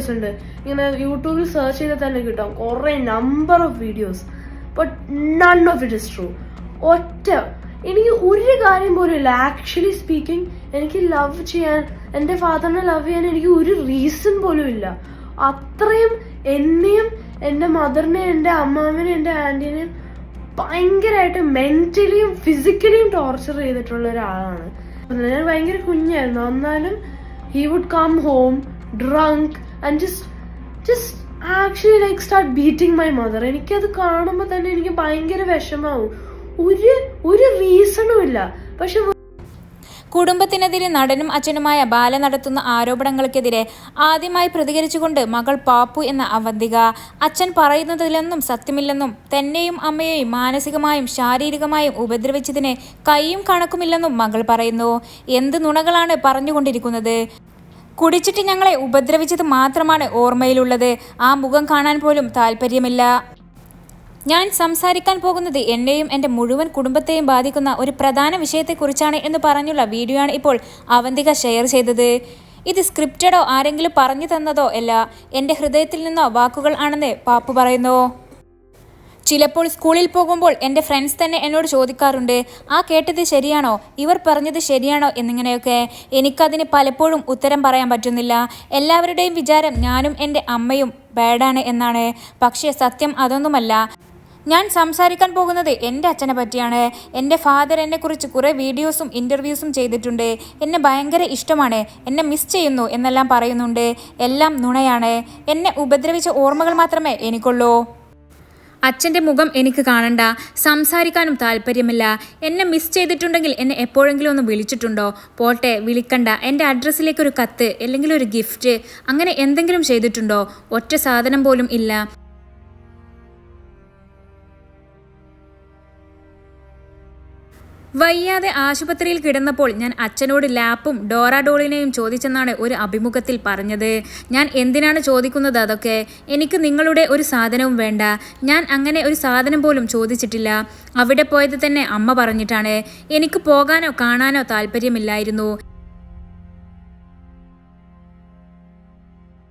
Videos ഉണ്ട്. ഇങ്ങനെ യൂട്യൂബിൽ സെർച്ച് ചെയ്താൽ തന്നെ കിട്ടും. കുറേ number of videos but none of it is true ഒറ്റ എനിക്ക് ഒരു കാര്യം പോലും ഇല്ല. ആക്ച്വലി സ്പീക്കിംഗ് എനിക്ക് ലവ് ചെയ്യാൻ എന്റെ ഫാദറിനെ ലവ് ചെയ്യാൻ എനിക്ക് ഒരു റീസൺ പോലും ഇല്ല. അത്രയും എന്നെയും എന്റെ മദറിനെ എന്റെ അമ്മാവിനെ എന്റെ ആന്റീനെയും ഭയങ്കരമായിട്ട് മെന്റലിയും ഫിസിക്കലിയും ടോർച്ചർ ചെയ്തിട്ടുള്ള ഒരാളാണ്. ഞാൻ ഭയങ്കര കുഞ്ഞായിരുന്നു. എന്നാലും he would come home drunk and just just actually like start beating my mother എനിക്കത് കാണുമ്പോൾ തന്നെ എനിക്ക് ഭയങ്കര വിഷമാവും. ഒരു ഒരു റീസണും ഇല്ല. പക്ഷെ കുടുംബത്തിനെതിരെ നടനും അച്ഛനുമായ ബാല നടത്തുന്ന ആരോപണങ്ങൾക്കെതിരെ ആദ്യമായി പ്രതികരിച്ചുകൊണ്ട് മകൾ പാപ്പു എന്ന അവന്തിക. അച്ഛൻ പറയുന്നതിലൊന്നും സത്യമില്ലെന്നും തന്നെയും അമ്മയെയും മാനസികമായും ശാരീരികമായും ഉപദ്രവിച്ചതിന് കൈയും കണക്കുമില്ലെന്നും മകൾ പറയുന്നു. എന്ത് നുണകളാണ് പറഞ്ഞുകൊണ്ടിരിക്കുന്നത്? കുടിച്ചിട്ട് ഞങ്ങളെ ഉപദ്രവിച്ചത് മാത്രമാണ് ഓർമ്മയിലുള്ളത്. ആ മുഖം കാണാൻ പോലും താല്പര്യമില്ല. ഞാൻ സംസാരിക്കാൻ പോകുന്നത് എന്നെയും എന്റെ മുഴുവൻ കുടുംബത്തെയും ബാധിക്കുന്ന ഒരു പ്രധാന വിഷയത്തെക്കുറിച്ചാണ് എന്ന് പറഞ്ഞുള്ള വീഡിയോ ആണ് ഇപ്പോൾ അവന്തിക ഷെയർ ചെയ്തത്. ഇത് സ്ക്രിപ്റ്റഡോ ആരെങ്കിലും പറഞ്ഞു തന്നതോ അല്ല എന്റെ ഹൃദയത്തിൽ നിന്നോ വാക്കുകൾ ആണെന്ന് പാപ്പു പറയുന്നു. ചിലപ്പോൾ സ്കൂളിൽ പോകുമ്പോൾ എന്റെ ഫ്രണ്ട്സ് തന്നെ എന്നോട് ചോദിക്കാറുണ്ട് ആ കേട്ടത് ശരിയാണോ? ഇവർ പറഞ്ഞത് ശരിയാണോ? എന്നിങ്ങനെയൊക്കെ. എനിക്കതിന് പലപ്പോഴും ഉത്തരം പറയാൻ പറ്റുന്നില്ല. എല്ലാവരുടെയും വിചാരം ഞാനും എന്റെ അമ്മയും ബാഡാണ് എന്നാണ്. പക്ഷേ സത്യം അതൊന്നുമല്ല. ഞാൻ സംസാരിക്കാൻ പോകുന്നത് എന്റെ അച്ഛനെ പറ്റിയാണ്. എന്റെ ഫാദർ എന്നെക്കുറിച്ച് കുറേ വീഡിയോസും ഇന്റർവ്യൂസും ചെയ്തിട്ടുണ്ട്. എന്നെ ഭയങ്കര ഇഷ്ടമാണ്. എന്നെ മിസ് ചെയ്യുന്നു എന്നെല്ലാം പറയുന്നുണ്ട്. എല്ലാം നുണയാണ്. എന്നെ ഉപദ്രവിച്ച ഓർമ്മകൾ മാത്രമേ എനിക്കുള്ളൂ. അച്ഛന്റെ മുഖം എനിക്ക് കാണണ്ട. സംസാരിക്കാനും താല്പര്യമില്ല. എന്നെ മിസ് ചെയ്തിട്ടുണ്ടെങ്കിൽ എന്നെ എപ്പോഴെങ്കിലും ഒന്ന് വിളിച്ചിട്ടുണ്ടോ? പോട്ടെ വിളിക്കണ്ട. എന്റെ അഡ്രസ്സിലേക്ക് ഒരു കത്ത് അല്ലെങ്കിൽ ഒരു ഗിഫ്റ്റ് അങ്ങനെ എന്തെങ്കിലും ചെയ്തിട്ടുണ്ടോ? ഒറ്റ സാധനം പോലും ഇല്ല. വയ്യാതെ ആശുപത്രിയിൽ കിടന്നപ്പോൾ ഞാൻ അച്ഛനോട് ലാപ്പും ഡോറാഡോളിനെയും ചോദിച്ചെന്നാണ് ഒരു അഭിമുഖത്തിൽ പറഞ്ഞത്. ഞാൻ എന്തിനാണ് ചോദിക്കുന്നത് അതൊക്കെ? എനിക്ക് നിങ്ങളുടെ ഒരു സാധനവും വേണ്ട. ഞാൻ അങ്ങനെ ഒരു സാധനം പോലും ചോദിച്ചിട്ടില്ല. അവിടെ പോയത് തന്നെ അമ്മ പറഞ്ഞിട്ടാണ്. എനിക്ക് പോകാനോ കാണാനോ താല്പര്യമില്ലായിരുന്നു.